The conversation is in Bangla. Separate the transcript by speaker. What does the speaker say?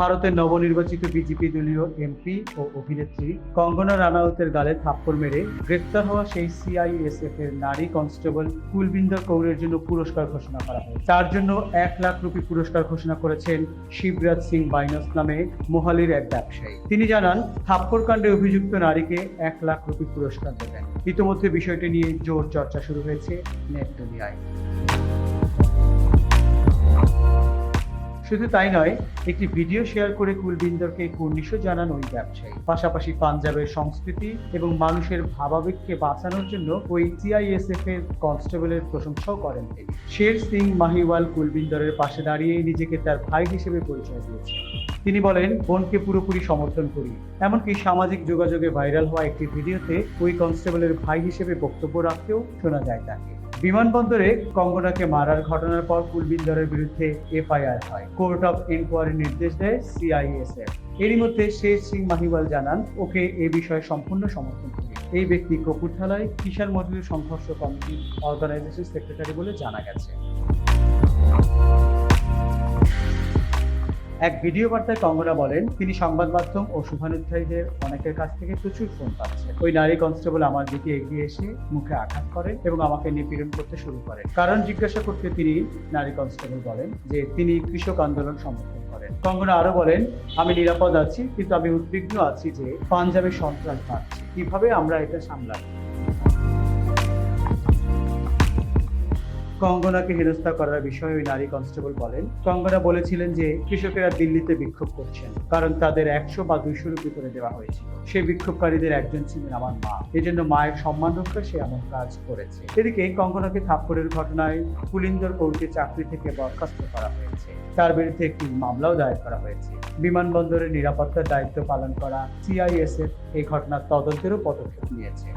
Speaker 1: ভারতের নবনির্বাচিত বিজেপি দলীয় এমপি ও অভিনেত্রী কঙ্গনা রানাউতের গালে থাপ্পড় মেরে গ্রেফতার হওয়া সেই সিআইএসএফ এর নারী কনস্টেবল কুলবিন্দর কৌরের জন্য পুরস্কার ঘোষণা করা হয়। তার জন্য এক লাখ রুপি পুরস্কার ঘোষণা করেছেন শিবরাজ সিং বাইনস নামে মোহালির এক ব্যবসায়ী। তিনি জানান থাপ্পড় কাণ্ডে অভিযুক্ত নারীকে এক লাখ রুপি পুরস্কার দেবেন। ইতিমধ্যে বিষয়টি নিয়ে জোর চর্চা শুরু হয়েছে নেট দুনিয়ায় শুধু তাই নয়, একটি ভিডিও শেয়ার করে কুলবিন্দরকে কুর্নিশও জানান ওই ব্যবসায়ী। পাশাপাশি পাঞ্জাবের সংস্কৃতি এবং মানুষের ভাবাবেগকে বাঁচানোর জন্য ওই সিআইএসএফ এর কনস্টেবলের প্রশংসাও করেন তিনি। শের সিং মাহিওয়াল কুলবিন্দরের পাশে দাঁড়িয়ে নিজেকে তার ভাই হিসেবে পরিচয় দিয়েছেন। তিনি বলেন, বোনকে পুরোপুরি সমর্থন করি। এমনকি সামাজিক যোগাযোগে ভাইরাল হওয়া একটি ভিডিওতে ওই কনস্টেবলের ভাই হিসেবে বক্তব্য রাখতেও শোনা যায় তাকে। বিমানবন্দরে কঙ্গনাকে মারার ঘটনার পর কুলবিন্দরের বিরুদ্ধে এফআইআর হয়। কোর্ট অফ ইনকোয়ারি নির্দেশ দেয় সিআইএসএফ। এরই মধ্যে শের সিং মাহিওয়াল জানান, ওকে এ বিষয়ে সম্পূর্ণ সমর্থন করি। এই ব্যক্তি কপুরথালায় কিষাণ মজুরি সংঘর্ষ কমিটি অর্গানাইজেশন সেক্রেটারি বলে জানা গেছে। এক ভিডিও বার্তায় কঙ্গনা বলেন, তিনি সংবাদ মাধ্যম ও শুভানুধ্যায়ীদের অনেকের কাছ থেকে প্রচুর ফোন পাচ্ছেন। ওই নারী কনস্টেবল আমার দিকে এগিয়ে এসে মুখে আঘাত করেন এবং আমাকে নিপীড়ন করতে শুরু করেন কারণ জিজ্ঞাসা করতে তিনি নারী কনস্টেবল বলেন, যে তিনি কৃষক আন্দোলন সমর্থন করেন। কঙ্গনা আরও বলেন, আমি নিরাপদ আছি, কিন্তু আমি উদ্বিগ্ন আছি যে পাঞ্জাবে সন্ত্রাস বাড়ছে। কীভাবে আমরা এটা সামলাবো? কঙ্গনাকে হেনস্থা করার বিষয়ে ওই নারী কনস্টেবল বলেন। কঙ্গনা বলেছিলেন যে কৃষকেরা দিল্লিতে বিক্ষোভ করছেন, কারণ তাদের একশো বা দুইশো রুপি করে দেওয়া হয়েছিল। সেই বিক্ষোভকারীদের একজন ছিলেন আমার মা। এজন্য মায়ের সম্মান রক্ষা সে এমন কাজ করেছে। এদিকে কঙ্গনাকে থাপ্পড়ের ঘটনায় কুলিন্দর কৌরকে চাকরি থেকে বরখাস্ত করা হয়েছে। তার বিরুদ্ধে একটি মামলাও দায়ের করা হয়েছে। বিমানবন্দরের নিরাপত্তার দায়িত্ব পালন করা সিআইএসএফ এই ঘটনার তদন্তেরও পদক্ষেপ নিয়েছে।